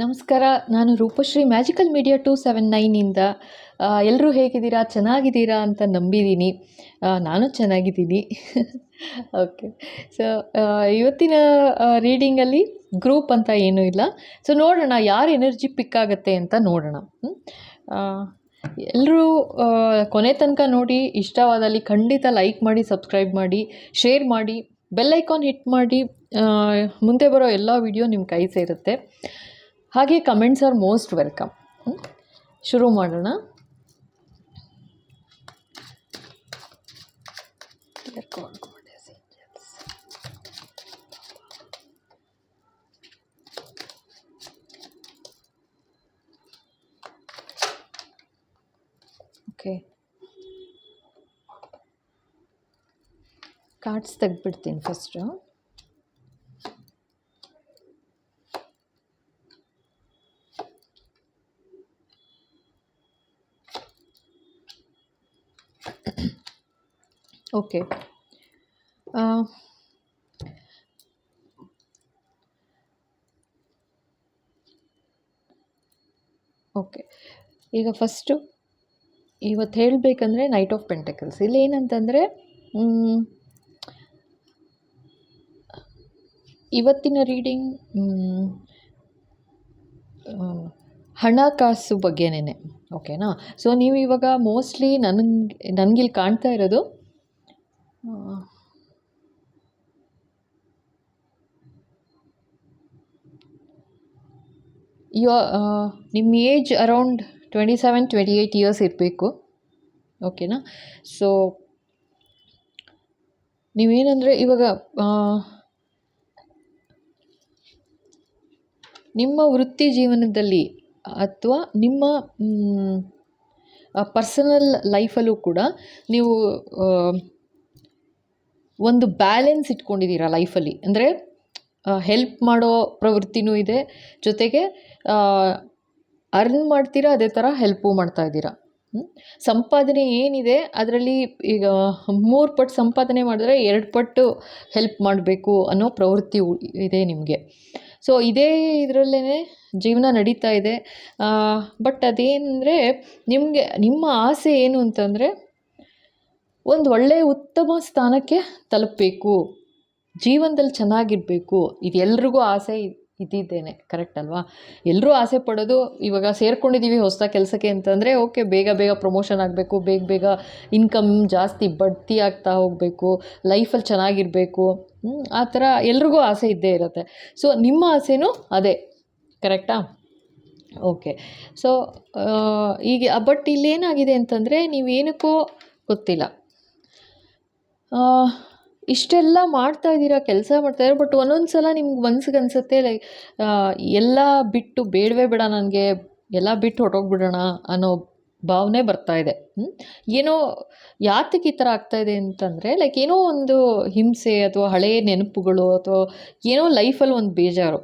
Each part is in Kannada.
ನಮಸ್ಕಾರ, ನಾನು Roopashree magical media two seven ನೈನಿಂದ ಎಲ್ಲರೂ ಹೇಗಿದ್ದೀರಾ, ಚೆನ್ನಾಗಿದ್ದೀರಾ ಅಂತ ನಂಬಿದ್ದೀನಿ ನಾನು ಚೆನ್ನಾಗಿದ್ದೀನಿ. ಓಕೆ ಸೊ ಇವತ್ತಿನ ರೀಡಿಂಗಲ್ಲಿ ಗ್ರೂಪ್ ಅಂತ ಏನೂ ಇಲ್ಲ. ಸೊ ನೋಡೋಣ, ಯಾರು ಎನರ್ಜಿ ಪಿಕ್ ಆಗುತ್ತೆ ಅಂತ ನೋಡೋಣ. ಎಲ್ಲರೂ ಕೊನೆ ತನಕ ನೋಡಿ, ಇಷ್ಟವಾದಲ್ಲಿ ಖಂಡಿತ ಲೈಕ್ ಮಾಡಿ ಸಬ್ಸ್ಕ್ರೈಬ್ ಮಾಡಿ ಶೇರ್ ಮಾಡಿ ಬೆಲ್ ಐಕಾನ್ ಹಿಟ್ ಮಾಡಿ ಮುಂದೆ ಬರೋ ಎಲ್ಲ ವಿಡಿಯೋ ನಿಮ್ಮ ಕೈ ಸೇರುತ್ತೆ. ಹಾಗೆ ಕಮೆಂಟ್ಸ್ ಆರ್ ಮೋಸ್ಟ್ ವೆಲ್ಕಮ್ ಶುರು ಮಾಡೋಣ Dear God, goddess, angels. Okay cards ತೆಗ್ದುಬಿಡ್ತೀನಿ first okay. Okay. ಈಗ ಫಸ್ಟು ಇವತ್ತು ಹೇಳಬೇಕಂದ್ರೆ ನೈಟ್ ಆಫ್ ಪೆಂಟಕಲ್ಸ್ ಇಲ್ಲಿ ಏನಂತಂದರೆ ಇವತ್ತಿನ ರೀಡಿಂಗ್ ಹಣಕಾಸು ಬಗ್ಗೆನೇ ಓಕೆನಾ? ಸೊ, ನೀವು ಇವಾಗ ಮೋಸ್ಟ್ಲಿ ನನಗೆ, ನನಗಿಲ್ಲಿ ಕಾಣ್ತಾ ಇರೋದು ಯು ನಿಮ್ಮ age around twenty seven twenty eight years ಇರಬೇಕು. ಓಕೆನಾ ಸೊ ನೀವೇನಂದರೆ ಇವಾಗ ನಿಮ್ಮ ವೃತ್ತಿ ಜೀವನದಲ್ಲಿ ಅಥವಾ ನಿಮ್ಮ ಪರ್ಸನಲ್ ಲೈಫಲ್ಲೂ ಕೂಡ ನೀವು ಒಂದು ಬ್ಯಾಲೆನ್ಸ್ ಇಟ್ಕೊಂಡಿದ್ದೀರಾ ಲೈಫಲ್ಲಿ ಅಂದರೆ ಹೆಲ್ಪ್ ಮಾಡೋ ಪ್ರವೃತ್ತಿನೂ ಇದೆ. ಜೊತೆಗೆ ಅರ್ನ್ ಮಾಡ್ತೀರಾ, ಅದೇ ಥರ ಹೆಲ್ಪು ಮಾಡ್ತಾ ಇದ್ದೀರಾ. ಸಂಪಾದನೆ ಏನಿದೆ, ಅದರಲ್ಲಿ ಈಗ ಮೂರು ಪಟ್ಟು ಸಂಪಾದನೆ ಮಾಡಿದ್ರೆ ಎರಡು ಪಟ್ಟು ಹೆಲ್ಪ್ ಮಾಡಬೇಕು ಅನ್ನೋ ಪ್ರವೃತ್ತಿ ಇದೆ ನಿಮಗೆ. ಸೊ ಇದೇ ಇದರಲ್ಲೇ ಜೀವನ ನಡೀತಾ ಇದೆ. ಬಟ್ ಅದೇನೆಂದರೆ, ನಿಮಗೆ, ನಿಮ್ಮ ಆಸೆ ಏನು ಅಂತಂದರೆ ಒಂದು ಒಳ್ಳೆಯ ಉತ್ತಮ ಸ್ಥಾನಕ್ಕೆ ತಲುಪಬೇಕು. ಜೀವನದಲ್ಲಿ ಚೆನ್ನಾಗಿರಬೇಕು. ಇದು ಎಲ್ರಿಗೂ ಆಸೆ ಇದ್ದಿದ್ದೇನೆ ಕರೆಕ್ಟ್ ಅಲ್ವಾ? ಎಲ್ಲರೂ ಆಸೆ ಪಡೋದು ಇವಾಗ ಸೇರ್ಕೊಂಡಿದ್ದೀವಿ ಹೊಸ ಕೆಲಸಕ್ಕೆ ಅಂತಂದರೆ ಓಕೆ, ಬೇಗ ಬೇಗ ಪ್ರಮೋಷನ್ ಆಗಬೇಕು, ಬೇಗ ಬೇಗ ಇನ್ಕಮ್ ಜಾಸ್ತಿ ಬಡ್ತಿ ಆಗ್ತಾ ಹೋಗಬೇಕು, ಲೈಫಲ್ಲಿ ಚೆನ್ನಾಗಿರಬೇಕು. ಆ ಥರ ಎಲ್ರಿಗೂ ಆಸೆ ಇದ್ದೇ ಇರುತ್ತೆ. ಸೊ ನಿಮ್ಮ ಆಸೆನೂ ಅದೇ ಕರೆಕ್ಟಾ ಓಕೆ. ಸೊ ಈಗ ಬಟ್ ಇಲ್ಲೇನಾಗಿದೆ ಅಂತಂದರೆ ನೀವೇನಕ್ಕೂ ಗೊತ್ತಿಲ್ಲ. ಇಷ್ಟೆಲ್ಲ ಮಾಡ್ತಾ ಇದ್ದೀರಾ, ಕೆಲಸ ಮಾಡ್ತಾ ಇದ್ದೀರಾ ಬಟ್ ಒಂದೊಂದು ಸಲ ನಿಮ್ಗೆ ಮನ್ಸಿಗೆ ಅನಿಸುತ್ತೆ ಲೈಕ್ ಎಲ್ಲ ಬಿಟ್ಟು ಬೇಡವೇ ಬೇಡ ನನಗೆ, ಎಲ್ಲ ಬಿಟ್ಟು ಹೊರಟೋಗ್ಬಿಡೋಣ ಅನ್ನೋ ಭಾವನೆ ಬರ್ತಾ ಇದೆ. ಏನೋ ಯಾತಕ್ಕೆ ಈ ಥರ ಆಗ್ತಾಯಿದೆ ಇದೆ ಅಂತಂದರೆ ಲೈಕ್ ಏನೋ ಒಂದು ಹಿಂಸೆ ಅಥವಾ ಹಳೆಯ ನೆನಪುಗಳು ಅಥವಾ ಏನೋ ಲೈಫಲ್ಲಿ ಒಂದು ಬೇಜಾರು.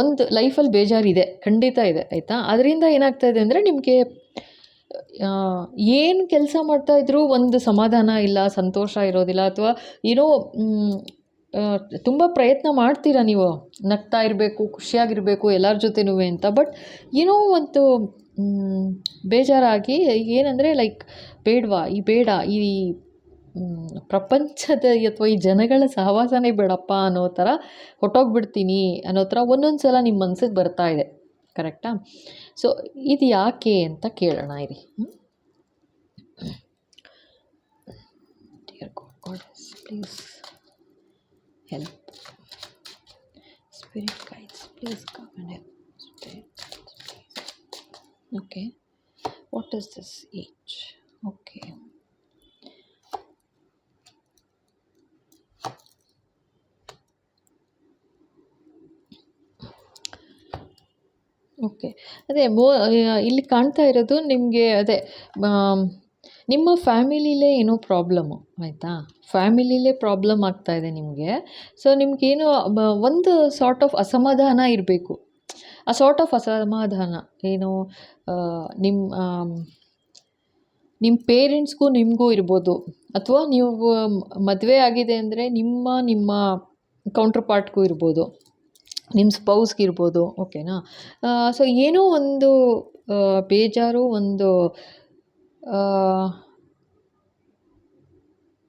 ಒಂದು ಲೈಫಲ್ಲಿ ಬೇಜಾರಿದೆ, ಖಂಡಿತ ಇದೆ, ಆಯಿತಾ? ಅದರಿಂದ ಏನಾಗ್ತಾ ಇದೆ ಅಂದರೆ ನಿಮಗೆ ಏನು ಕೆಲಸ ಮಾಡ್ತಾಯಿದ್ರು ಒಂದು ಸಮಾಧಾನ ಇಲ್ಲ, ಸಂತೋಷ ಇರೋದಿಲ್ಲ ಅಥವಾ ಏನೋ ತುಂಬ ಪ್ರಯತ್ನ ಮಾಡ್ತೀರಾ ನೀವು? ನಗ್ತಾ ಇರಬೇಕು, ಖುಷಿಯಾಗಿರಬೇಕು ಎಲ್ಲರ ಜೊತೆನೂ ಅಂತ. ಬಟ್ ಏನೋ ಒಂದು ಬೇಜಾರಾಗಿ ಏನಂದರೆ ಲೈಕ್ ಬೇಡವಾ, ಈ ಬೇಡ, ಈ ಪ್ರಪಂಚದ ಅಥವಾ ಈ ಜನಗಳ ಸಹವಾಸನೇ ಬೇಡಪ್ಪ ಅನ್ನೋ ಥರ ಹೊಟ್ಟೋಗ್ಬಿಡ್ತೀನಿ ಅನ್ನೋ ಥರ ಒಂದೊಂದು ಸಲ ನಿಮ್ಮ ಮನಸ್ಸಿಗೆ ಬರ್ತಾ ಇದೆ. ಕರೆಕ್ಟಾ? ಸೊ ಇದು ಯಾಕೆ ಅಂತ ಕೇಳೋಣ, ಇರಿ. Dear goddess please help spirit guides please come and help spirit okay what is this age okay okay ಅದೇ ಮೋ ಇಲ್ಲಿ ಕಾಣ್ತಾ ಇರೋದು ನಿಮಗೆ ಅದೇ ನಿಮ್ಮ ಫ್ಯಾಮಿಲಿಲೇ ಏನೋ ಪ್ರಾಬ್ಲಮ್ಮು ಆಯಿತಾ? ಫ್ಯಾಮಿಲಿಲೇ ಪ್ರಾಬ್ಲಮ್ ಆಗ್ತಾ ಇದೆ ನಿಮಗೆ. ಸೊ ನಿಮಗೇನೋ ಒಂದು ಸಾರ್ಟ್ ಆಫ್ ಅಸಮಾಧಾನ ಇರಬೇಕು. ಆ ಸಾರ್ಟ್ ಆಫ್ ಅಸಮಾಧಾನ ಏನು ನಿಮ್ಮ ನಿಮ್ಮ ಪೇರೆಂಟ್ಸ್ಗೂ ನಿಮಗೂ ಇರ್ಬೋದು. ಅಥವಾ ನೀವು, ಮದುವೆ ಆಗಿದೆ ಅಂದರೆ ನಿಮ್ಮ ನಿಮ್ಮ ಕೌಂಟ್ರ್ ಪಾರ್ಟ್ಗೂ ಇರ್ಬೋದು. ನಿಮ್ಮ ಸ್ಪೌಸ್ಗಿರ್ಬೋದು ಓಕೆನಾ ಸೊ ಏನೋ ಒಂದು ಬೇಜಾರು, ಒಂದು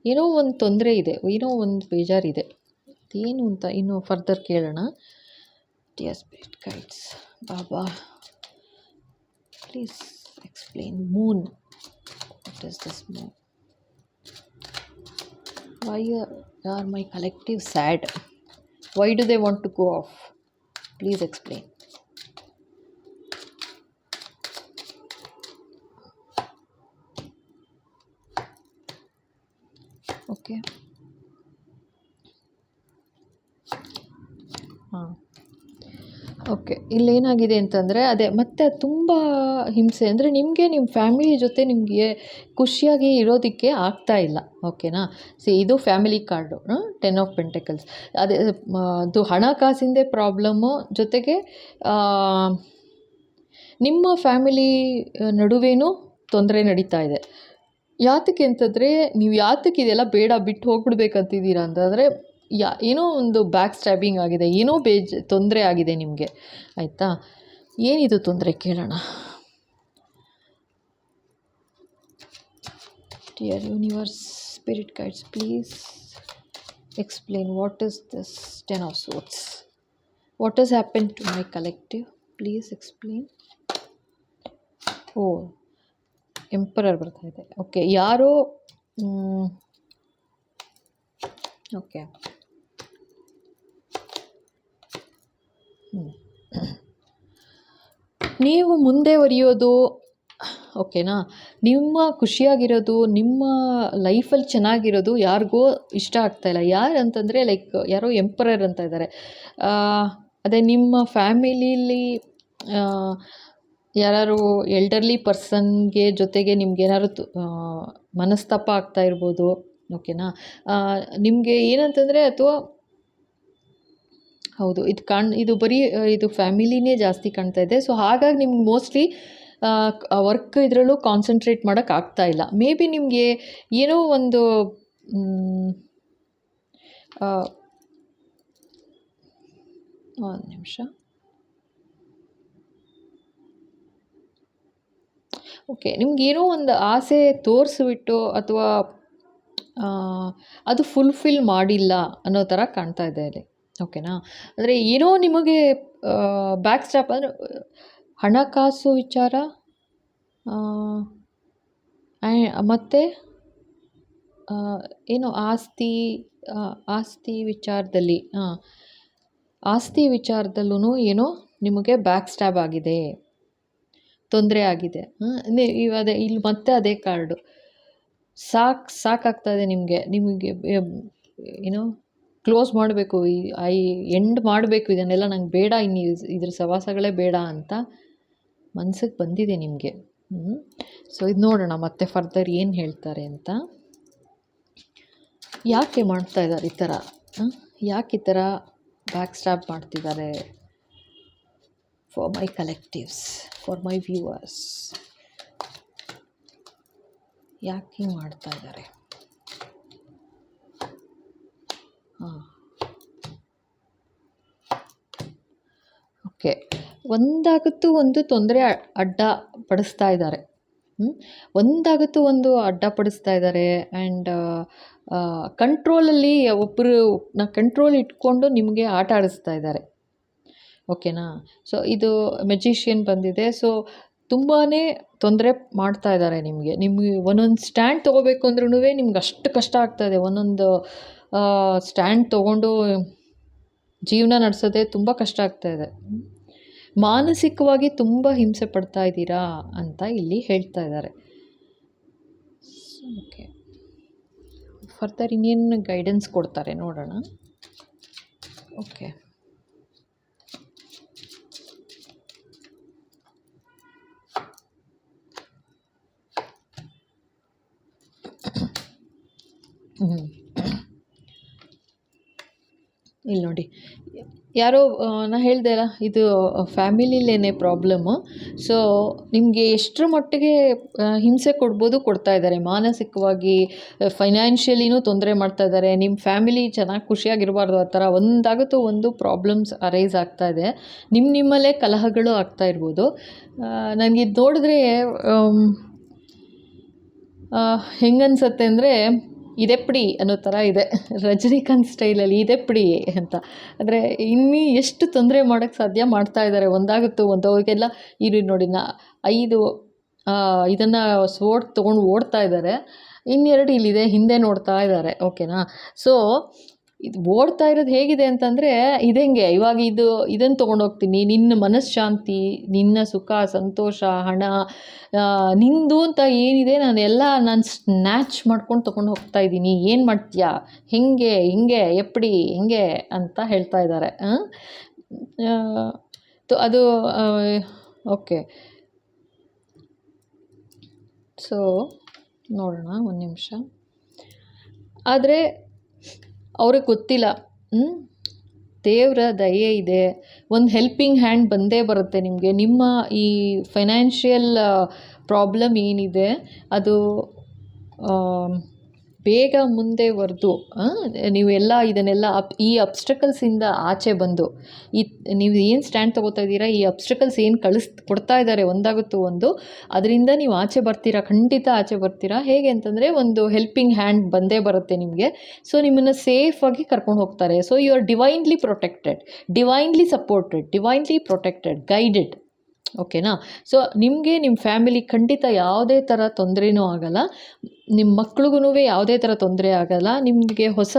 ಏನೋ ಒಂದು ತೊಂದರೆ ಇದೆ, ಏನೋ ಒಂದು ಬೇಜಾರಿದೆ. ಏನು ಅಂತ ಇನ್ನೂ ಫರ್ದರ್ ಕೇಳೋಣ. Dear spirit guides Baba please explain moon what is this moon why are my collective sad why do they want to go off? Please explain. Okay okay, ಇಲ್ಲೇನಾಗಿದೆ ಅಂತಂದರೆ ಅದೇ, ಮತ್ತೆ ತುಂಬ ಹಿಂಸೆ, ಅಂದರೆ ನಿಮಗೆ ನಿಮ್ಮ ಫ್ಯಾಮಿಲಿ ಜೊತೆ ನಿಮಗೆ ಖುಷಿಯಾಗಿ ಇರೋದಕ್ಕೆ ಆಗ್ತಾ ಇಲ್ಲ, ಓಕೆನಾ? ಸಿ ಇದು family card ten of pentacles ಅದೇ ಅದು ಹಣಕಾಸಿಂದೇ ಪ್ರಾಬ್ಲಮ್ಮು ಜೊತೆಗೆ ನಿಮ್ಮ ಫ್ಯಾಮಿಲಿ ನಡುವೇನು ತೊಂದರೆ ನಡೀತಾ ಇದೆ. ಯಾತಕ್ಕೆ ಅಂತಂದರೆ, ನೀವು ಯಾತಕ್ಕೆ ಇದೆಲ್ಲ ಬೇಡ, ಬಿಟ್ಟು ಹೋಗ್ಬಿಡ್ಬೇಕಂತಿದ್ದೀರಾ ಅಂತಂದರೆ ಯಾ, ಏನೋ ಒಂದು ಬ್ಯಾಕ್ ಸ್ಟ್ಯಾಬಿಂಗ್ ಆಗಿದೆ, ಏನೋ ಬೇಜ್, ತೊಂದರೆ ಆಗಿದೆ ನಿಮಗೆ. ಆಯಿತಾ? ಏನಿದು ತೊಂದರೆ ಕೇಳೋಣ? Dear universe spirit guides please explain what is this ten of swords what is happen to my collective please explain oh emperor ಬರ್ತಾ ಇದೆ. ಓಕೆ ಯಾರೋ ಓಕೆ ನೀವು ಮುಂದೆ ಒರಿಯೋದು, ಓಕೆನಾ? ನಿಮ್ಮ ಖುಷಿಯಾಗಿರೋದು, ನಿಮ್ಮ ಲೈಫಲ್ಲಿ ಚೆನ್ನಾಗಿರೋದು ಯಾರಿಗೋ ಇಷ್ಟ ಆಗ್ತಾಯಿಲ್ಲ ಯಾರು ಅಂತಂದರೆ, ಲೈಕ್ ಯಾರೋ ಎಂಪರರ್ ಅಂತ ಇದ್ದಾರೆ ಅದೇ ನಿಮ್ಮ ಫ್ಯಾಮಿಲೀಲಿ ಯಾರು ಎಲ್ಡರ್ಲಿ ಪರ್ಸನ್ಗೆ ಜೊತೆಗೆ ನಿಮ್ಗೆ ಏನಾದ್ರು ಮನಸ್ತಾಪ ಆಗ್ತಾ ಇರ್ಬೋದು, ಓಕೆನಾ? ನಿಮಗೆ ಏನಂತಂದರೆ, ಅಥವಾ ಹೌದು, ಇದು ಕಾಣ್, ಇದು ಬರೀ ಇದು ಫ್ಯಾಮಿಲಿನೇ ಜಾಸ್ತಿ ಕಾಣ್ತಾ ಇದೆ. ಸೊ ಹಾಗಾಗಿ ನಿಮ್ಗೆ ಮೋಸ್ಟ್ಲಿ ವರ್ಕ್ ಇದರಲ್ಲೂ ಕಾನ್ಸಂಟ್ರೇಟ್ ಮಾಡೋಕ್ಕೆ ಆಗ್ತಾ ಇಲ್ಲ. ಮೇ ಬಿ ನಿಮಗೆ ಏನೋ ಒಂದು ಒಂದು ನಿಮಿಷ. ಓಕೆ ನಿಮ್ಗೇನೋ ಒಂದು ಆಸೆ ತೋರಿಸ್ಬಿಟ್ಟು ಅಥವಾ ಅದು ಫುಲ್ಫಿಲ್ ಮಾಡಿಲ್ಲ ಅನ್ನೋ ಥರ ಕಾಣ್ತಾ ಇದೆ ಇಲ್ಲಿ ಓಕೆನಾ? ಅಂದರೆ ಏನೋ ನಿಮಗೆ ಬ್ಯಾಕ್ ಸ್ಟಾಪ್ ಅಂದರೆ, ಹಣಕಾಸು ವಿಚಾರ ಮತ್ತು ಏನು ಆಸ್ತಿ ಆಸ್ತಿ ವಿಚಾರದಲ್ಲಿ ಆಸ್ತಿ ವಿಚಾರದಲ್ಲೂ ಏನೋ ನಿಮಗೆ ಬ್ಯಾಕ್ ಸ್ಟ್ಯಾಬ್ ಆಗಿದೆ, ತೊಂದರೆ ಆಗಿದೆ ಅದೇ, ಇಲ್ಲಿ ಮತ್ತೆ ಅದೇ ಕಾರ್ಡು, ಸಾಕು ಸಾಕಾಗ್ತದೆ ನಿಮಗೆ ನಿಮಗೆ ಏನೋ ಕ್ಲೋಸ್ ಮಾಡಬೇಕು, ಈ ಐ ಎಂಡ್ ಮಾಡಬೇಕು, ಇದನ್ನೆಲ್ಲ ನಂಗೆ ಬೇಡ, ಇನ್ನು ಇದ್ರ ಸವಾಸಗಳೇ ಬೇಡ ಅಂತ ಮನ್ಸಿಗೆ ಬಂದಿದೆ ನಿಮಗೆ. ಸೊ ಇದು ನೋಡೋಣ ಮತ್ತೆ ಫರ್ದರ್ ಏನು ಹೇಳ್ತಾರೆ ಅಂತ. ಯಾಕೆ ಮಾಡ್ತಾ ಇದ್ದಾರೆ ಈ ಥರ ಯಾಕೆ ಈ ಥರ ಬ್ಯಾಕ್ ಸ್ಟಾಪ್ ಮಾಡ್ತಿದ್ದಾರೆ for my collectives for my viewers ಯಾಕೆ ಮಾಡ್ತಾ ಇದ್ದಾರೆ ಹಾಂ ಓಕೆ. ಒಂದಾಗುತ್ತೂ ಒಂದು ತೊಂದರೆ ಅಡ್ಡ ಪಡಿಸ್ತಾ ಇದ್ದಾರೆ. ಒಂದಾಗುತ್ತೂ ಒಂದು ಅಡ್ಡಪಡಿಸ್ತಾ ಇದ್ದಾರೆ ಆ್ಯಂಡ್ ಕಂಟ್ರೋಲಲ್ಲಿ ಒಬ್ಬರು ನ ಕಂಟ್ರೋಲ್ ಇಟ್ಕೊಂಡು ನಿಮಗೆ ಆಟ ಆಡಿಸ್ತಾ ಇದ್ದಾರೆ. ಓಕೆನಾ? ಸೊ ಇದು ಮೆಜಿಷಿಯನ್ ಬಂದಿದೆ. ಸೊ ತುಂಬಾ ತೊಂದರೆ ಮಾಡ್ತಾ ಇದ್ದಾರೆ ನಿಮಗೆ. ನಿಮಗೆ ಒಂದೊಂದು ಸ್ಟ್ಯಾಂಡ್ ತೊಗೋಬೇಕು ಅಂದ್ರೂ ನಿಮ್ಗೆ ಅಷ್ಟು ಕಷ್ಟ ಆಗ್ತಾ ಇದೆ. ಒಂದೊಂದು ಸ್ಟ್ಯಾಂಡ್ ತೊಗೊಂಡು ಜೀವನ ನಡೆಸೋದೇ ತುಂಬ ಕಷ್ಟ ಆಗ್ತಾ ಇದೆ. ಮಾನಸಿಕವಾಗಿ ತುಂಬ ಹಿಂಸೆ ಪಡ್ತಾ ಇದ್ದೀರಾ ಅಂತ ಇಲ್ಲಿ ಹೇಳ್ತಾ ಇದ್ದಾರೆ. ಓಕೆ ಫರ್ದರ್ ಇನ್ನೇನು ಗೈಡೆನ್ಸ್ ಕೊಡ್ತಾರೆ ನೋಡೋಣ. ಓಕೆ ಹ್ಞೂ ಇಲ್ಲಿ ನೋಡಿ. ಯಾರೋ ನಾ ಹೇಳಿದೆ ಅಲ್ಲ, ಇದು ಫ್ಯಾಮಿಲಿಲೇನೆ ಪ್ರಾಬ್ಲಮ್ಮು ಸೊ ನಿಮಗೆ ಎಷ್ಟರ ಮಟ್ಟಿಗೆ ಹಿಂಸೆ ಕೊಡ್ಬೋದು ಕೊಡ್ತಾ ಇದ್ದಾರೆ? ಮಾನಸಿಕವಾಗಿ ಫೈನಾನ್ಷಿಯಲಿನೂ ತೊಂದರೆ ಮಾಡ್ತಾ ಇದ್ದಾರೆ. ನಿಮ್ಮ ಫ್ಯಾಮಿಲಿ ಚೆನ್ನಾಗಿ ಖುಷಿಯಾಗಿರಬಾರ್ದು ಆ ಥರ ಒಂದಾಗುತ್ತೋ ಒಂದು ಪ್ರಾಬ್ಲಮ್ಸ್ ಅರೈಸ್ ಆಗ್ತಾ ಇದೆ. ನಿಮ್ಮ ನಿಮ್ಮಲ್ಲೇ ಕಲಹಗಳು ಆಗ್ತಾ ಇರ್ಬೋದು. ಇದು ನೋಡಿದ್ರೆ ಹೆಂಗನ್ಸತ್ತೆ ಅಂದರೆ ಇದೆಪ್ಪಡಿ ಅನ್ನೋ ಥರ ಇದೆ. ರಜನಿಕಾಂತ್ ಸ್ಟೈಲಲ್ಲಿ ಇದೆಪ್ಪಡಿ ಅಂತ. ಅಂದರೆ ಇನ್ನೂ ಎಷ್ಟು ತೊಂದರೆ ಮಾಡೋಕ್ಕೆ ಸಾಧ್ಯ ಮಾಡ್ತಾ ಇದ್ದಾರೆ ಒಂದಾಗುತ್ತೋ ಒಂದು ಅವ್ರಿಗೆಲ್ಲ ಇರಿ ನೋಡಿ ನಾ ಐದು ಇದನ್ನು ಸ್ವೋಟ್ ತೊಗೊಂಡು ಓಡ್ತಾ ಇದ್ದಾರೆ ಇನ್ನೆರಡು ಇಲ್ಲಿದೆ, ಹಿಂದೆ ನೋಡ್ತಾ ಇದ್ದಾರೆ ಓಕೆನಾ? ಸೊ ಇದು ಓಡ್ತಾ ಇರೋದು ಹೇಗಿದೆ ಅಂತಂದರೆ ಇದೆಂಗೆ ಇವಾಗ ಇದು ಇದನ್ನು ತೊಗೊಂಡು ಹೋಗ್ತೀನಿ, ನಿನ್ನ ಮನಃಶಾಂತಿ ನಿನ್ನ ಸುಖ, ಸಂತೋಷ, ಹಣ ನಿಂದು ಅಂತ ಏನಿದೆ, ನಾನು ಎಲ್ಲ ನಾನು ಸ್ನ್ಯಾಚ್ ಮಾಡ್ಕೊಂಡು ತೊಗೊಂಡು ಹೋಗ್ತಾ ಇದ್ದೀನಿ. ಏನು ಮಾಡ್ತೀಯಾ? ಹೇಗೆ? ಹಿಂಗೆ? ಎಪ್ಪಡಿ ಹೆಂಗೆ? ಅಂತ ಹೇಳ್ತಾ ಇದ್ದಾರೆ ಅದು ಓಕೆ. ಸೊ, ನೋಡೋಣ ಒಂದು ನಿಮಿಷ. ಆದರೆ ಅವ್ರಿಗೆ ಗೊತ್ತಿಲ್ಲ. ದೇವರ ದಯೆ ಇದೆ. ಒಂದು ಹೆಲ್ಪಿಂಗ್ ಹ್ಯಾಂಡ್ ಬಂದೇ ಬರುತ್ತೆ ನಿಮಗೆ. ನಿಮ್ಮ ಈ ಫೈನಾನ್ಷಿಯಲ್ ಪ್ರಾಬ್ಲಮ್ ಏನಿದೆ, ಅದು ಬೇಗ ಮುಂದೆ ಒರೆದು ನೀವೆಲ್ಲ ಇದನ್ನೆಲ್ಲ ಅಪ್, ಈ ಅಬ್ಸ್ಟ್ರಕಲ್ಸಿಂದ ಆಚೆ ಬಂದು, ಈ, ನೀವು ಏನು ಸ್ಟ್ಯಾಂಡ್ ತೊಗೋತಾ ಇದ್ದೀರಾ, ಈ ಅಬ್ಸ್ಟ್ರಕಲ್ಸ್ ಏನು ಕಳಿಸ್, ಕೊಡ್ತಾ ಇದ್ದಾರೆ, ಒಂದಾಗುತ್ತೋ ಒಂದು, ಅದರಿಂದ ನೀವು ಆಚೆ ಬರ್ತೀರಾ, ಖಂಡಿತ ಆಚೆ ಬರ್ತೀರಾ, ಹೇಗೆ ಅಂತಂದರೆ ಒಂದು ಹೆಲ್ಪಿಂಗ್ ಹ್ಯಾಂಡ್ ಬಂದೇ ಬರುತ್ತೆ ನಿಮಗೆ. ಸೊ ನಿಮ್ಮನ್ನು ಸೇಫಾಗಿ ಕರ್ಕೊಂಡು ಹೋಗ್ತಾರೆ. So you are divinely protected divinely supported divinely protected guided ಓಕೆನಾ ಸೊ ನಿಮಗೆ ನಿಮ್ಮ ಫ್ಯಾಮಿಲಿ ಖಂಡಿತ ಯಾವುದೇ ಥರ ತೊಂದರೆನೂ ಆಗಲ್ಲ. ನಿಮ್ಮ ಮಕ್ಳಿಗೂ ಯಾವುದೇ ಥರ ತೊಂದರೆ ಆಗಲ್ಲ. ನಿಮಗೆ ಹೊಸ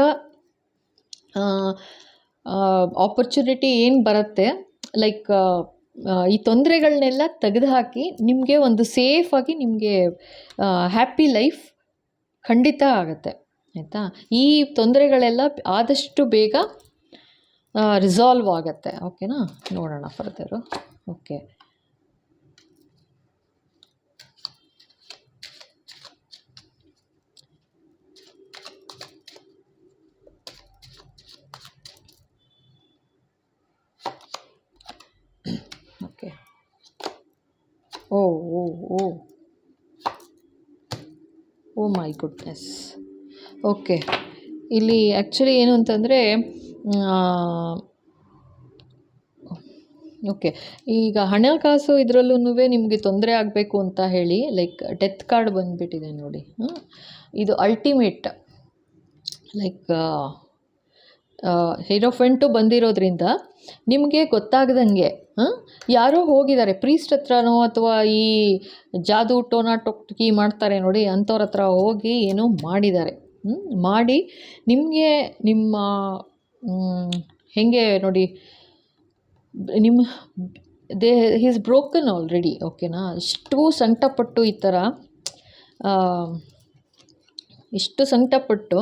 ಆಪರ್ಚುನಿಟಿ ಏನು ಬರುತ್ತೆ ಲೈಕ್ ಈ ತೊಂದರೆಗಳನ್ನೆಲ್ಲ ತೆಗೆದುಹಾಕಿ ನಿಮಗೆ ಒಂದು ಸೇಫಾಗಿ ನಿಮಗೆ ಹ್ಯಾಪಿ ಲೈಫ್ ಖಂಡಿತ ಆಗುತ್ತೆ. ಆಯಿತಾ? ಈ ತೊಂದರೆಗಳೆಲ್ಲ ಆದಷ್ಟು ಬೇಗ ರಿಸಾಲ್ವ್ ಆಗುತ್ತೆ. ಓಕೆನಾ ನೋಡೋಣ further okay oh oh oh oh my goodness okay ಇಲ್ಲಿ ಆ್ಯಕ್ಚುಲಿ ಏನು ಅಂತಂದರೆ ಓಕೆ ಈಗ ಹಣಕಾಸು ಇದರಲ್ಲೂ ನಿಮಗೆ ತೊಂದರೆ ಆಗಬೇಕು ಅಂತ ಹೇಳಿ ಲೈಕ್ ಡೆತ್ ಕಾರ್ಡ್ ಬಂದುಬಿಟ್ಟಿದೆ ನೋಡಿ. ಇದು ಅಲ್ಟಿಮೇಟ್ ಲೈಕ್ ಹೀರೋಫೆಂಟು ಬಂದಿರೋದ್ರಿಂದ ನಿಮಗೆ ಗೊತ್ತಾಗ್ದಂಗೆ ಯಾರೋ ಹೋಗಿದ್ದಾರೆ ಪ್ರೀಸ್ಟ್ ಹತ್ರನೋ ಅಥವಾ ಈ ಜಾದು ಟೋನ ಟೊಕ್ಟಿ ಮಾಡ್ತಾರೆ ನೋಡಿ ಅಂಥವ್ರ ಹತ್ರ ಹೋಗಿ ಏನೋ ಮಾಡಿದ್ದಾರೆ. ಮಾಡಿ ನಿಮಗೆ ನಿಮ್ಮ ಹೇಗೆ ನೋಡಿ ನಿಮ್ಮ ದೇ ಈಸ್ ಬ್ರೋಕನ್ ಆಲ್ರೆಡಿ ಓಕೆನಾ ಇಷ್ಟು ಸಂಕಟಪಟ್ಟು ಈ ಥರ ಇಷ್ಟು ಸಂಕಟಪಟ್ಟು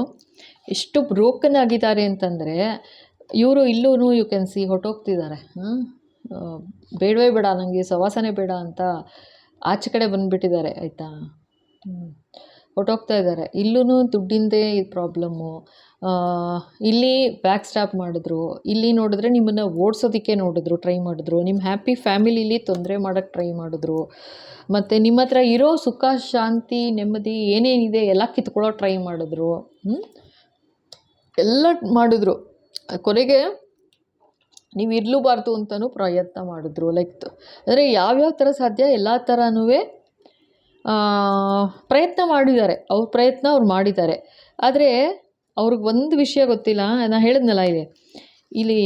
ಎಷ್ಟು ಬ್ರೋಕನ್ ಆಗಿದ್ದಾರೆ ಅಂತಂದರೆ, ಇವರು ಇಲ್ಲೂ ಯು ಕ್ಯಾನ್ ಸಿ ಹೊರ್ಟೋಗ್ತಿದ್ದಾರೆ. ಬೇಡವೇ ಬೇಡ ನನಗೆ ಸವಾಸನೆ ಬೇಡ ಅಂತ ಆಚೆ ಕಡೆ ಬಂದುಬಿಟ್ಟಿದ್ದಾರೆ, ಆಯಿತಾ? ಹೊಟ್ಟೋಗ್ತಾ ಇದ್ದಾರೆ. ಇಲ್ಲೂ ದುಡ್ಡಿಂದೇ ಇದು ಪ್ರಾಬ್ಲಮ್ಮು ಇಲ್ಲಿ ಬ್ಯಾಕ್ ಸ್ಟಾಪ್ ಮಾಡಿದ್ರು. ಇಲ್ಲಿ ನೋಡಿದ್ರೆ ನಿಮ್ಮನ್ನು ಓಡಿಸೋದಕ್ಕೆ ನೋಡಿದ್ರು ಟ್ರೈ ಮಾಡಿದ್ರು. ನಿಮ್ಮ ಹ್ಯಾಪಿ ಫ್ಯಾಮಿಲಿಲಿ ತೊಂದರೆ ಮಾಡೋಕ್ಕೆ ಟ್ರೈ ಮಾಡಿದ್ರು. ಮತ್ತು ನಿಮ್ಮ ಹತ್ರ ಇರೋ ಸುಖ, ಶಾಂತಿ, ನೆಮ್ಮದಿ ಏನೇನಿದೆ ಎಲ್ಲ ಕಿತ್ಕೊಳ್ಳೋ ಟ್ರೈ ಮಾಡಿದ್ರು. ಎಲ್ಲ ಮಾಡಿದ್ರು. ಕೊನೆಗೆ ನೀವು ಇರಲೂಬಾರ್ದು ಅಂತಲೂ ಪ್ರಯತ್ನ ಮಾಡಿದ್ರು. ಲೈಕ್ ಅಂದರೆ ಯಾವ್ಯಾವ ಥರ ಸಾಧ್ಯ ಎಲ್ಲ ಥರನೂ ಪ್ರಯತ್ನ ಮಾಡಿದ್ದಾರೆ. ಅವ್ರ ಪ್ರಯತ್ನ ಅವ್ರು ಮಾಡಿದ್ದಾರೆ. ಆದರೆ ಅವ್ರಿಗೆ ಒಂದು ವಿಷಯ ಗೊತ್ತಿಲ್ಲ. ನಾನು ಹೇಳಿದ್ನಲ್ಲ ಇದೆ ಇಲ್ಲಿ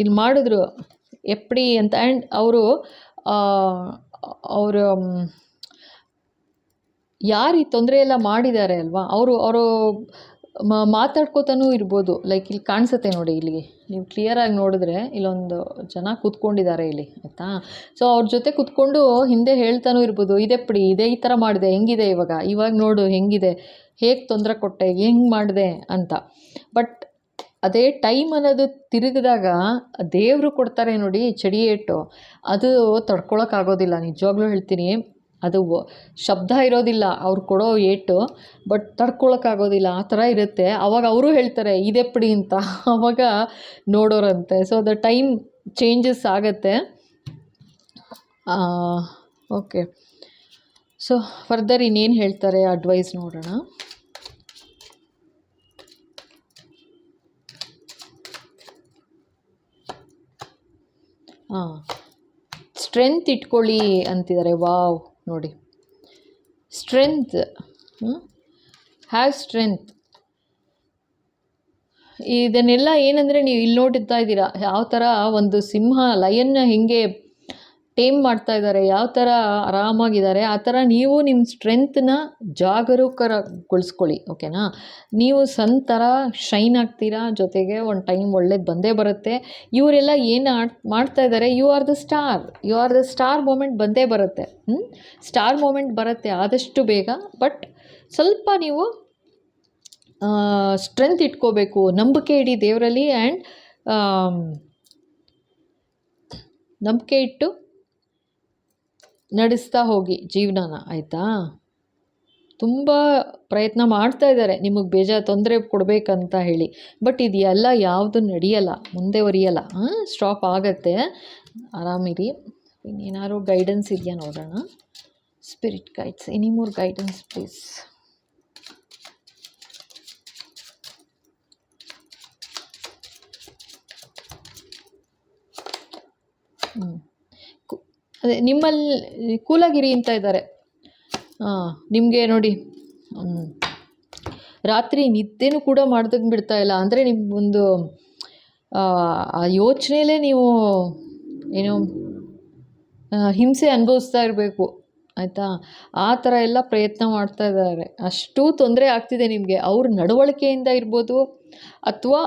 ಇಲ್ಲಿ ಮಾಡಿದ್ರು ಎಪ್ಪಡಿ ಅಂತ. ಆ್ಯಂಡ್ ಅವರು ಅವರು ಯಾರು ಈ ತೊಂದರೆ ಎಲ್ಲ ಮಾಡಿದ್ದಾರೆ ಅಲ್ವಾ? ಅವರು ಅವರು ಮಾತಾಡ್ಕೋತಾನೂ ಇರ್ಬೋದು. ಲೈಕ್ ಇಲ್ಲಿ ಕಾಣಿಸುತ್ತೆ ನೋಡಿ ಇಲ್ಲಿ ನೀವು ಕ್ಲಿಯರಾಗಿ ನೋಡಿದ್ರೆ ಇಲ್ಲೊಂದು ಜನ ಕೂತ್ಕೊಂಡಿದ್ದಾರೆ ಇಲ್ಲಿ, ಆಯಿತಾ? ಸೊ ಅವ್ರ ಜೊತೆ ಕೂತ್ಕೊಂಡು ಹಿಂದೆ ಹೇಳ್ತಾನೂ ಇರ್ಬೋದು. ಇದೆಪ್ಪಡಿ ಇದೇ ಈ ಥರ ಮಾಡಿದೆ. ಹೆಂಗಿದೆ ಇವಾಗ? ಇವಾಗ ನೋಡು ಹೆಂಗಿದೆ. ಹೇಗೆ ತೊಂದರೆ ಕೊಟ್ಟೆ? ಹೆಂಗೆ ಮಾಡಿದೆ? ಅಂತ. ಬಟ್ ಅದೇ ಟೈಮ್ ಅನ್ನೋದು ತಿರುಗಿದಾಗ ದೇವರು ಕೊಡ್ತಾರೆ ನೋಡಿ ಚಡಿ ಏಟು ಅದು ತಡ್ಕೊಳಕ್ಕಾಗೋದಿಲ್ಲ ನಿಜವಾಗ್ಲೂ ಹೇಳ್ತೀನಿ. ಅದು ಶಬ್ದ ಇರೋದಿಲ್ಲ, ಅವ್ರು ಕೊಡೋ ಏಟು ಬಟ್ ತಡ್ಕೊಳಕ್ಕಾಗೋದಿಲ್ಲ, ಆ ಥರ ಇರುತ್ತೆ. ಅವಾಗ ಅವರು ಹೇಳ್ತಾರೆ ಇದೆಪ್ಪಡಿ ಅಂತ. ಅವಾಗ ನೋಡೋರಂತೆ. ಸೊ ದ ಟೈಮ್ ಚೇಂಜಸ್ ಆಗತ್ತೆ. ಓಕೆ ಸೊ ಫರ್ದರ್ ಇನ್ನೇನು ಹೇಳ್ತಾರೆ ಅಡ್ವೈಸ್ ನೋಡೋಣ. ಹಾಂ ಸ್ಟ್ರೆಂತ್ ಇಟ್ಕೊಳ್ಳಿ ಅಂತಿದ್ದಾರೆ. ವಾವ್ ನೋಡಿ. ಸ್ಟ್ರೆಂತ್ ಹ್ಯಾವ್ ಸ್ಟ್ರೆಂತ್ ಇದನ್ನೆಲ್ಲ ಏನಂದರೆ ನೀವು ಇಲ್ಲಿ ನೋಡ್ತಾ ಇದ್ದೀರಾ ಯಾವ ಥರ ಒಂದು ಸಿಂಹ ಲಯನ್ನ ಹೆಂಗೆ ಟೇಮ್ ಮಾಡ್ತಾ ಇದ್ದಾರೆ, ಯಾವ ಥರ ಆರಾಮಾಗಿದ್ದಾರೆ, ಆ ಥರ ನೀವು ನಿಮ್ಮ ಸ್ಟ್ರೆಂತ್ನ ಜಾಗರೂಕರಗೊಳಿಸ್ಕೊಳ್ಳಿ ಓಕೆನಾ ನೀವು ಸಣ್ಣ ಥರ ಶೈನ್ ಆಗ್ತೀರಾ? ಜೊತೆಗೆ ಒಂದು ಟೈಮ್ ಒಳ್ಳೇದು ಬಂದೇ ಬರುತ್ತೆ. ಇವರೆಲ್ಲ ಏನು ಆಡ್, ಮಾಡ್ತಾ ಇದ್ದಾರೆ you are the star you are the star moment ಬಂದೇ ಬರುತ್ತೆ ಸ್ಟಾರ್ ಮೂಮೆಂಟ್ ಬರುತ್ತೆ ಆದಷ್ಟು ಬೇಗ ಬಟ್ ಸ್ವಲ್ಪ ನೀವು ಸ್ಟ್ರೆಂತ್ ಇಟ್ಕೋಬೇಕು, ನಂಬಿಕೆ ಇಡಿ ದೇವರಲ್ಲಿ ಆ್ಯಂಡ್ ನಂಬಿಕೆ ಇಟ್ಟು ನಡೆಸ್ತಾ ಹೋಗಿ ಜೀವನನ, ಆಯಿತಾ? ತುಂಬ ಪ್ರಯತ್ನ ಮಾಡ್ತಾ ಇದ್ದಾರೆ. ನಿಮಗೆ ಬೇಜಾರು ತೊಂದರೆ ಕೊಡಬೇಕಂತ ಹೇಳಿ. ಬಟ್ ಇದೆಲ್ಲ ಯಾವುದು ನಡೆಯಲ್ಲ, ಮುಂದೆ ಒರಿಯಲ್ಲ ಸ್ಟಾಪ್ ಆಗತ್ತೆ. ಆರಾಮಿರಿ. ಇನ್ನೇನಾದ್ರು ಗೈಡೆನ್ಸ್ ಇದೆಯಾ ನೋಡೋಣ. Spirit guides any more guidance please ಹ್ಞೂ ಅದೇ ನಿಮ್ಮಲ್ಲಿ ಕೂಲಗಿರಿ ಅಂತ ಇದ್ದಾರೆ. ನಿಮಗೆ ನೋಡಿ ರಾತ್ರಿ ನಿದ್ದೆನೂ ಕೂಡ ಮಾಡ್ದಂಗೆ ಬಿಡ್ತಾ ಇಲ್ಲ. ಅಂದರೆ ನಿಮ್ಮೊಂದು ಆ ಯೋಚನೆಯಲ್ಲೇ ನೀವು ಏನು ಹಿಂಸೆ ಅನುಭವಿಸ್ತಾ ಇರಬೇಕು. ಆಯಿತಾ? ಆ ಥರ ಎಲ್ಲ ಪ್ರಯತ್ನ ಮಾಡ್ತಾ ಇದ್ದಾರೆ. ಅಷ್ಟು ತೊಂದರೆ ಆಗ್ತಿದೆ ನಿಮಗೆ. ಅವ್ರ ನಡವಳಿಕೆಯಿಂದ ಇರ್ಬೋದು, ಅಥವಾ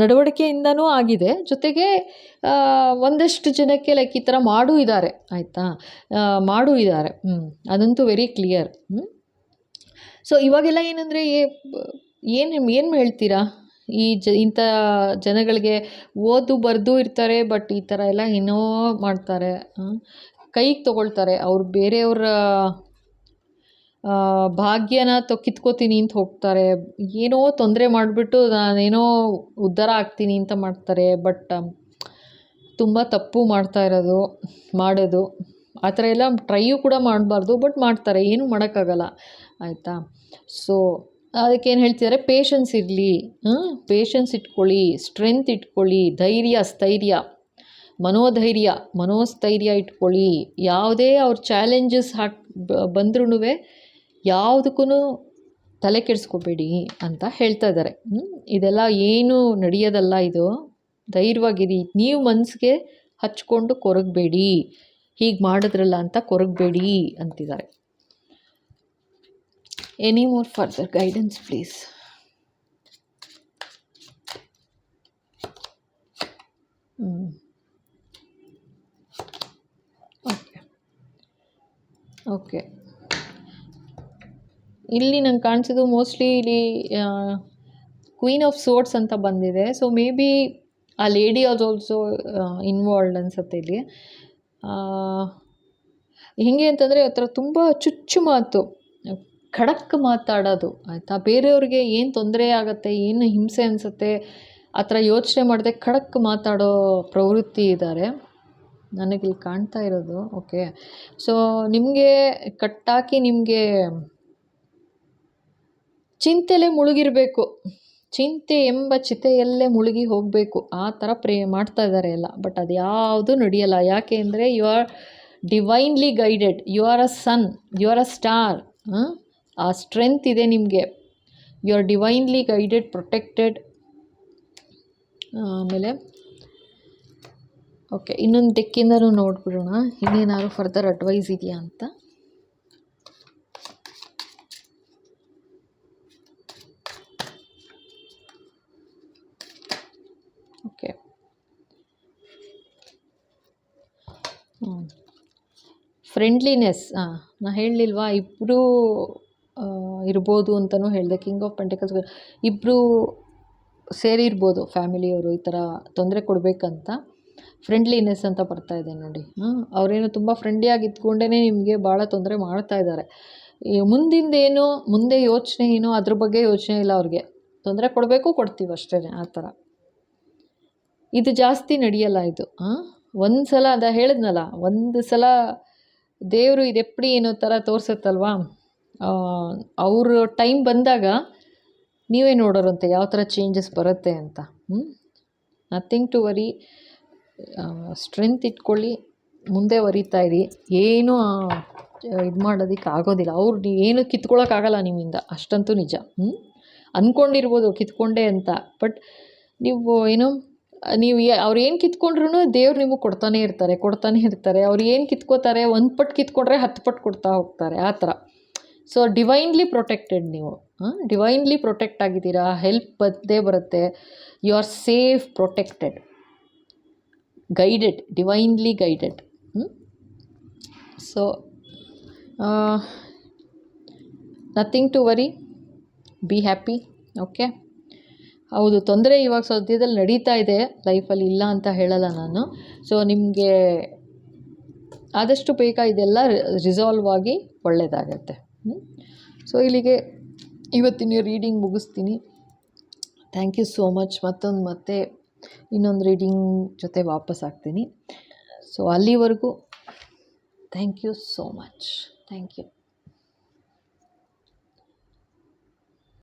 ನಡವಳಿಕೆಯಿಂದನೂ ಆಗಿದೆ. ಜೊತೆಗೆ ಒಂದಷ್ಟು ಜನಕ್ಕೆ ಲೈಕ್ ಈ ಥರ ಮಾಡೂ ಇದ್ದಾರೆ ಆಯಿತಾ? ಮಾಡೂ ಇದ್ದಾರೆ ಹ್ಞೂ ಅದಂತೂ ವೆರಿ ಕ್ಲಿಯರ್ ಹ್ಞೂ ಸೊ ಇವಾಗೆಲ್ಲ ಏನಂದರೆ ಏನು ಏನು ಹೇಳ್ತೀರಾ? ಈ ಜ, ಇಂಥ ಜನಗಳಿಗೆ ಓದು ಬರೆದು ಇರ್ತಾರೆ ಬಟ್ ಈ ಥರ ಎಲ್ಲ ಏನೋ ಮಾಡ್ತಾರೆ ಕೈಗೆ ತೊಗೊಳ್ತಾರೆ. ಅವ್ರು ಬೇರೆಯವರ ಭಾಗ್ಯನ ತೊ, ಕಿತ್ಕೋತೀನಿ ಅಂತ ಹೋಗ್ತಾರೆ. ಏನೋ ತೊಂದರೆ ಮಾಡಿಬಿಟ್ಟು ನಾನೇನೋ ಉದ್ಧಾರ ಆಗ್ತೀನಿ ಅಂತ ಮಾಡ್ತಾರೆ ಬಟ್ ತುಂಬ ತಪ್ಪು ಮಾಡ್ತಾ ಇರೋದು, ಮಾಡೋದು. ಆ ಥರ ಎಲ್ಲ ಟ್ರೈಯೂ ಕೂಡ ಮಾಡಬಾರ್ದು ಬಟ್ ಮಾಡ್ತಾರೆ. ಏನೂ ಮಾಡೋಕ್ಕಾಗಲ್ಲ. ಆಯಿತಾ? ಸೊ ಅದಕ್ಕೇನು ಹೇಳ್ತಿದ್ದಾರೆ ಪೇಷನ್ಸ್ ಇರಲಿ. ಪೇಷನ್ಸ್ ಇಟ್ಕೊಳ್ಳಿ. ಸ್ಟ್ರೆಂತ್ ಇಟ್ಕೊಳ್ಳಿ. ಧೈರ್ಯ, ಸ್ಥೈರ್ಯ. ಮನೋಧೈರ್ಯ, ಮನೋಸ್ಥೈರ್ಯ ಇಟ್ಕೊಳ್ಳಿ. ಯಾವುದೇ ಅವ್ರ ಚಾಲೆಂಜಸ್ ಹಾಕಿ ಬಂದ್ರೂ ಯಾವುದಕ್ಕೂ ತಲೆ ಕೆಡಿಸ್ಕೋಬೇಡಿ ಅಂತ ಹೇಳ್ತಾ ಇದ್ದಾರೆ? ಇದೆಲ್ಲ ಏನು ನಡೆಯೋದಲ್ಲ ಇದು. ಧೈರ್ಯವಾಗಿರಿ. ನೀವು ಮನಸ್ಸಿಗೆ ಹಚ್ಕೊಂಡು ಕೊರಗಬೇಡಿ. ಹೀಗೆ ಮಾಡಿದ್ರಲ್ಲ ಅಂತ ಕೊರಗಬೇಡಿ ಅಂತಿದ್ದಾರೆ. Any more further guidance please okay okay ಇಲ್ಲಿ ನಂಗೆ ಕಾಣಿಸಿದ್ದು ಮೋಸ್ಟ್ಲಿ ಇಲ್ಲಿ ಕ್ವೀನ್ ಆಫ್ ಸೋರ್ಟ್ಸ್ ಅಂತ ಬಂದಿದೆ. So may be a lady as also involved ಅನ್ಸುತ್ತೆ ಇಲ್ಲಿ. ಹೆಂಗೆ ಅಂತಂದರೆ ಆ ಥರ ತುಂಬ ಚುಚ್ಚು ಮಾತು, ಖಡಕ್ ಮಾತಾಡೋದು, ಆಯಿತಾ? ಬೇರೆಯವ್ರಿಗೆ ಏನು ತೊಂದರೆ ಆಗುತ್ತೆ, ಏನು ಹಿಂಸೆ ಅನಿಸುತ್ತೆ, ಆ ಥರ ಯೋಚನೆ ಮಾಡದೆ ಖಡಕ್ ಮಾತಾಡೋ ಪ್ರವೃತ್ತಿ ಇದ್ದಾರೆ ನನಗಿಲ್ಲಿ ಕಾಣ್ತಾ ಇರೋದು ಓಕೆ ಸೊ ನಿಮಗೆ ಕಟ್ಟಾಕಿ ನಿಮಗೆ ಚಿಂತೆಲೇ ಮುಳುಗಿರಬೇಕು. ಚಿಂತೆ ಎಂಬ ಚಿತೆಯಲ್ಲೇ ಮುಳುಗಿ ಹೋಗಬೇಕು. ಆ ಥರ ಪ್ರೇ ಮಾಡ್ತಾ ಇದ್ದಾರೆ ಎಲ್ಲ. ಬಟ್ ಅದು ಯಾವುದು ನಡೆಯಲ್ಲ. ಯಾಕೆ ಅಂದರೆ you are divinely guided you are a sun you are a star ಆ ಸ್ಟ್ರೆಂತ್ ಇದೆ ನಿಮಗೆ. You are divinely guided protected ಆಮೇಲೆ ಓಕೆ ಇನ್ನೊಂದು ದಿಕ್ಕಿಂದಲೂ ನೋಡ್ಬಿಡೋಣ. ಇನ್ನೇನಾದ್ರು ಫರ್ದರ್ ಅಡ್ವೈಸ್ ಇದೆಯಾ ಅಂತ? ಓಕೆ. ಹ್ಞೂ ಫ್ರೆಂಡ್ಲಿನೆಸ್ ಹಾಂ ನಾ ಹೇಳಲಿಲ್ವಾ? ಇಬ್ಬರೂ ಇರ್ಬೋದು ಅಂತಲೂ ಹೇಳಿದೆ. ಕಿಂಗ್ ಆಫ್ ಪೆಂಟಿಕಲ್ಸ್ ಇಬ್ಬರು ಸೇರಿರ್ಬೋದು ಫ್ಯಾಮಿಲಿಯವರು ಈ ಥರ ತೊಂದರೆ ಕೊಡಬೇಕಂತ. ಫ್ರೆಂಡ್ಲಿನೆಸ್ ಅಂತ ಬರ್ತಾ ಇದೆ ನೋಡಿ. ಹಾಂ ಅವರೇನು ತುಂಬ ಫ್ರೆಂಡ್ಲಿಯಾಗಿ ಇದ್ಕೊಂಡೇ ನಿಮಗೆ ಭಾಳ ತೊಂದರೆ ಮಾಡ್ತಾ ಇದ್ದಾರೆ. ಮುಂದಿಂದೇನು, ಮುಂದೆ ಯೋಚನೆ ಏನು ಅದ್ರ ಬಗ್ಗೆ ಯೋಚನೆ ಇಲ್ಲ ಅವ್ರಿಗೆ. ತೊಂದರೆ ಕೊಡಬೇಕು, ಕೊಡ್ತೀವಿ ಅಷ್ಟೇ ಆ ಥರ. ಇದು ಜಾಸ್ತಿ ನಡೆಯಲ್ಲ ಇದು ಒಂದು ಸಲ ಅದ ಹೇಳಿದ್ನಲ್ಲ, ಒಂದು ಸಲ ದೇವರು ಇದು ಎಪ್ಪಡಿ ಏನೋ ಥರ ತೋರಿಸುತ್ತಲ್ವಾ? ಅವರು ಟೈಮ್ ಬಂದಾಗ ನೀವೇ ನೋಡೋರಂತೆ ಯಾವ ಥರ ಚೇಂಜಸ್ ಬರುತ್ತೆ ಅಂತ ಹ್ಞೂ ನಥಿಂಗ್ ಟು ವರಿ ಸ್ಟ್ರೆಂತ್ ಇಟ್ಕೊಳ್ಳಿ, ಮುಂದೆ ವರಿತಾ ಇರಿ. ಏನೂ ಇದು ಮಾಡೋದಕ್ಕೆ ಆಗೋದಿಲ್ಲ. ಅವ್ರು ಏನು ಕಿತ್ಕೊಳ್ಳೋಕ್ಕಾಗಲ್ಲ ನಿಮ್ಮಿಂದ, ಅಷ್ಟಂತೂ ನಿಜ ಹ್ಞೂ ಅಂದ್ಕೊಂಡಿರ್ಬೋದು ಕಿತ್ಕೊಂಡೆ ಅಂತ. ಬಟ್ ನೀವು ಏನು ನೀವು ಅವ್ರು ಏನು ಕಿತ್ಕೊಂಡ್ರು ದೇವ್ರು ನಿಮಗೆ ಕೊಡ್ತಾನೆ ಇರ್ತಾರೆ ಕೊಡ್ತಾನೆ ಇರ್ತಾರೆ. ಅವ್ರು ಏನು ಕಿತ್ಕೋತಾರೆ, ಒಂದು ಪಟ್ಟು ಕಿತ್ಕೊಂಡ್ರೆ ಹತ್ತು ಪಟ್ಟು ಕೊಡ್ತಾ ಹೋಗ್ತಾರೆ, ಆ ಥರ. ಸೊ ಡಿವೈನ್ಲಿ ಪ್ರೊಟೆಕ್ಟೆಡ್ ನೀವು. ಡಿವೈನ್ಲಿ ಪ್ರೊಟೆಕ್ಟ್ ಆಗಿದ್ದೀರಾ ಹೆಲ್ಪ್ ಬಂದೇ ಬರುತ್ತೆ. You are safe protected guided divinely guided so nothing to worry be happy okay ಹೌದು, ತೊಂದರೆ ಇವಾಗ ಸದ್ಯದಲ್ಲಿ ನಡೀತಾ ಇದೆ, ಲೈಫಲ್ಲಿ ಇಲ್ಲ ಅಂತ ಹೇಳಲ್ಲ ನಾನು. ಸೊ ನಿಮಗೆ ಆದಷ್ಟು ಬೇಗ ಇದೆಲ್ಲ ರಿಸಾಲ್ವ್ ಆಗಿ ಒಳ್ಳೆಯದಾಗತ್ತೆ ಸೊ ಇಲ್ಲಿಗೆ ಇವತ್ತಿನ ರೀಡಿಂಗ್ ಮುಗಿಸ್ತೀನಿ. ಥ್ಯಾಂಕ್ ಯು ಸೋ ಮಚ್ ಮತ್ತೊಂದು ಮತ್ತೆ ಇನ್ನೊಂದು ರೀಡಿಂಗ್ ಜೊತೆ ವಾಪಸ್ ಆಗ್ತೀನಿ. ಸೊ ಅಲ್ಲಿವರೆಗೂ thank you so much thank you